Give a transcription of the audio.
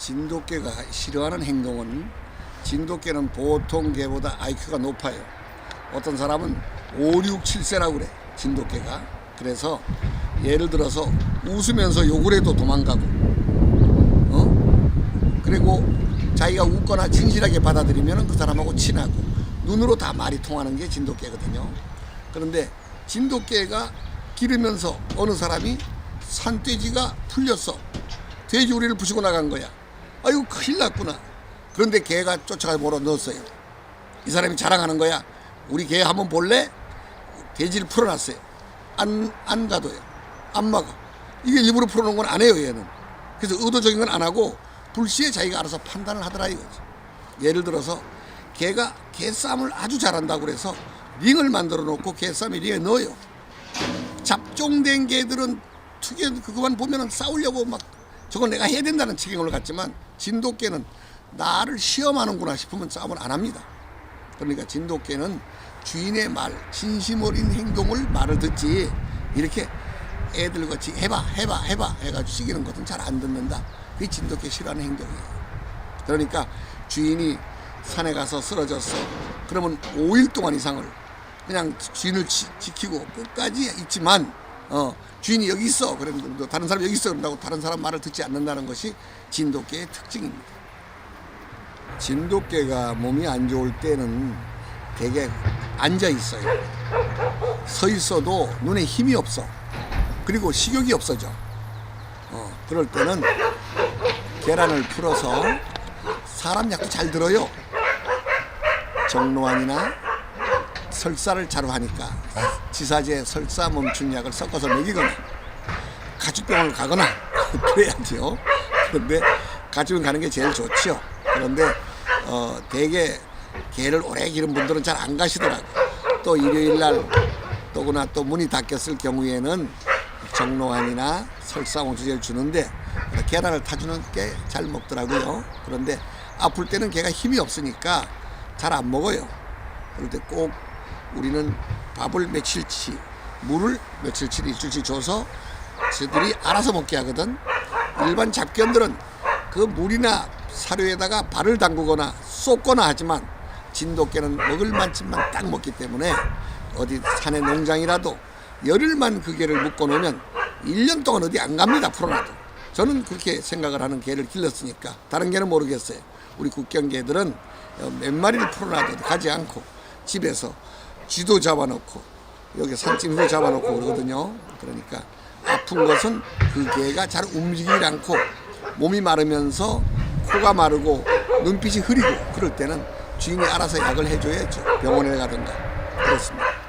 진돗개가 싫어하는 행동은 진돗개는 보통 개보다 IQ가 높아요. 어떤 사람은 5, 6, 7세라고 그래. 진돗개가. 그래서 예를 들어서 웃으면서 욕을 해도 도망가고 어? 그리고 자기가 웃거나 진실하게 받아들이면 그 사람하고 친하고 눈으로 다 말이 통하는 게 진돗개거든요. 그런데 진돗개가 기르면서 어느 사람이 산돼지가 풀렸어. 돼지우리를 부시고 나간 거야. 아이고 큰일 났구나. 그런데 개가 쫓아가 몰아 넣었어요. 이 사람이 자랑하는 거야. 우리 개 한번 볼래? 돼지를 풀어놨어요. 안, 안 가둬요. 안 막아. 이게 일부러 풀어놓은 건 안 해요, 얘는. 그래서 의도적인 건 안 하고 불시에 자기가 알아서 판단을 하더라 이거지. 예를 들어서 개가 개싸움을 아주 잘한다고 그래서 링을 만들어 놓고 개싸움에 링에 넣어요. 잡종된 개들은 특이한 그거만 보면은 싸우려고 막 저건 내가 해야 된다는 책임을 갖지만 진돗개는 나를 시험하는구나 싶으면 싸움을 안 합니다. 그러니까 진돗개는 주인의 말, 진심 어린 행동을 말을 듣지 이렇게 애들 같이 해봐, 해봐, 해봐 해가지고 시키는 것은 잘 안 듣는다. 그게 진돗개 싫어하는 행동이에요. 그러니까 주인이 산에 가서 쓰러졌어. 그러면 5일 동안 이상을 그냥 주인을 지, 지키고 끝까지 있지만 어, 주인이 여기 있어. 그런데 다른 사람 여기 있어. 그런다고 다른 사람 말을 듣지 않는다는 것이 진돗개의 특징입니다. 진돗개가 몸이 안 좋을 때는 되게 앉아 있어요. 서 있어도 눈에 힘이 없어. 그리고 식욕이 없어져. 어, 그럴 때는 계란을 풀어서 사람 약도 잘 들어요. 정로환이나 설사를 자루하니까 지사제 설사 멈춘 약을 섞어서 먹이거나 가축병원을 가거나 그래야죠. 그런데 가축병 가는 게 제일 좋죠. 그런데 어, 대개 개를 오래 기른 분들은 잘 안 가시더라고. 또 일요일 날 또구나 또 문이 닫혔을 경우에는 정로환이나 설사 멈추제를 주는데 계란을 타주는 게 잘 먹더라고요. 그런데 아플 때는 개가 힘이 없으니까 잘 안 먹어요. 그럴 때 꼭 우리는 밥을 며칠치, 물을 며칠치 일주일치 줘서 쟤들이 알아서 먹게 하거든. 일반 잡견들은 그 물이나 사료에다가 발을 담그거나 쏟거나 하지만 진돗개는 먹을 만큼만 딱 먹기 때문에 어디 산의 농장이라도 열흘만 그 개를 묶어 놓으면 1년 동안 어디 안 갑니다 풀어놔도 저는 그렇게 생각을 하는 개를 길렀으니까 다른 개는 모르겠어요 우리 국경 개들은 어, 몇 마리를 풀어놔도 가지 않고 집에서 쥐도 잡아놓고 여기 산짐도 잡아놓고 그러거든요. 그러니까 아픈 것은 그 개가 잘 움직이지 않고 몸이 마르면서 코가 마르고 눈빛이 흐리고 그럴 때는 주인이 알아서 약을 해줘야죠. 병원에 가든가. 그렇습니다